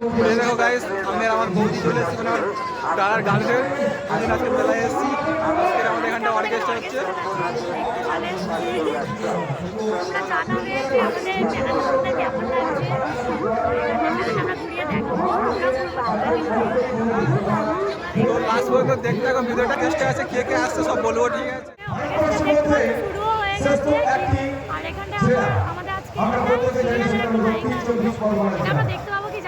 দেখো গাইস আমি আমার বৌদি চলে এসেছি মানে আমার দাদার গার্লফ্রেন্ড আমি আজকে মেলায় এসেছি। আজকে আমাদের এখানটা অর্কেস্ট্রা হচ্ছে। তো লাস্ট পর্যন্ত দেখতে থাকো ভিডিওটা চেষ্টা আছে কে কে আসছে সব বলব ঠিক আছে? আমরা সেটা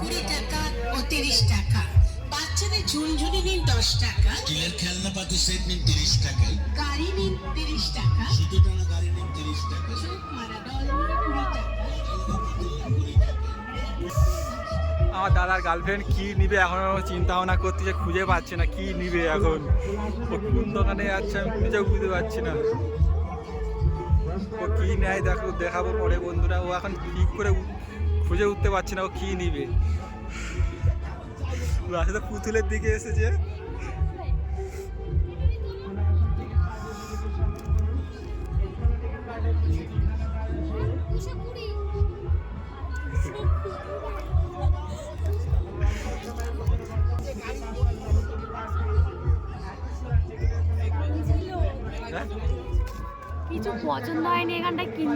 কুড়ি টাকা ও তিরিশ টাকা। বাচ্চাদের ঝুনঝুনি নিন দশ টাকা। স্টিলের খেলনা পাতি সেট নিন তিরিশ টাকায় গাড়ি নিন তিরিশ টাকা। সুতো টানা গাড়ি নিন তিরিশ টাকা। মারা ডল কুড়ি টাকা। আমার দাদার গার্লফ্রেন্ড কি নিবে এখন? চিন্তা ভাবনা করতেছে খুঁজে পাচ্ছে না কি নিবে এখন? ও কোন দোকানে যাচ্ছে আমি নিজেও বুঝতে পারছি না। ও কি নেয় দেখো দেখাবো পরে বন্ধুরা। ও এখন ঠিক করে খুঁজে উঠতে পারছি না ও কী নিবে। রাস্তা পুতুলের দিকে এসেছে। কিছু পছন্দ হয়নি এখানটা কিন,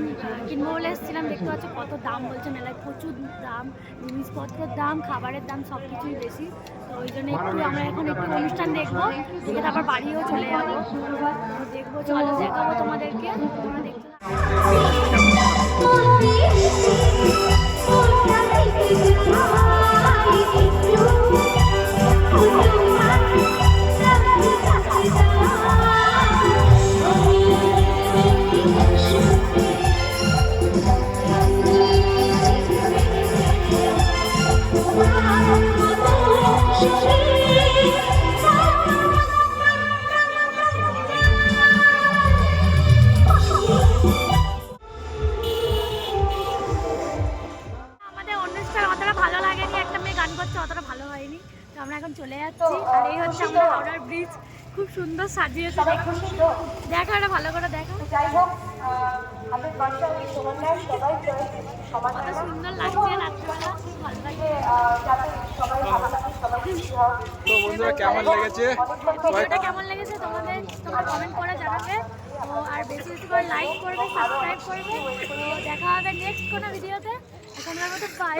কিনবো বলে এসেছিলাম, দেখতে পাচ্ছ কত দাম বলছে, মেলায় প্রচুর দাম, জিনিসপত্রের দাম, খাবারের দাম সব কিছুই বেশি। তো ওই জন্য একটু আমরা এখন একটু অনুষ্ঠান দেখব, দেখে তারপর বাড়িও চলে যাব। দেখব, চলো দেখাবো তোমাদেরকে। তোমরা দেখতে আমরা এখন চলে যাচ্ছি আর এই হচ্ছে আমাদের হাওড়ার ব্রিজ খুব সুন্দর সাজিয়েছে দেখো। দেখো এটা ভালো করে দেখো। কত সুন্দর লাগছে রাত্রিবেলা ভালো লাগছে। তো বন্ধুরা, কেমন লেগেছে? ভিডিওটা কেমন লেগেছে তোমাদের, তোমরা কমেন্ট করে জানাবে। তো আর বেশি বেশি করে লাইক করবে সাবস্ক্রাইব করবে। তো দেখা হবে নেক্সট কোনো ভিডিওতে। এখনকার মতো বাই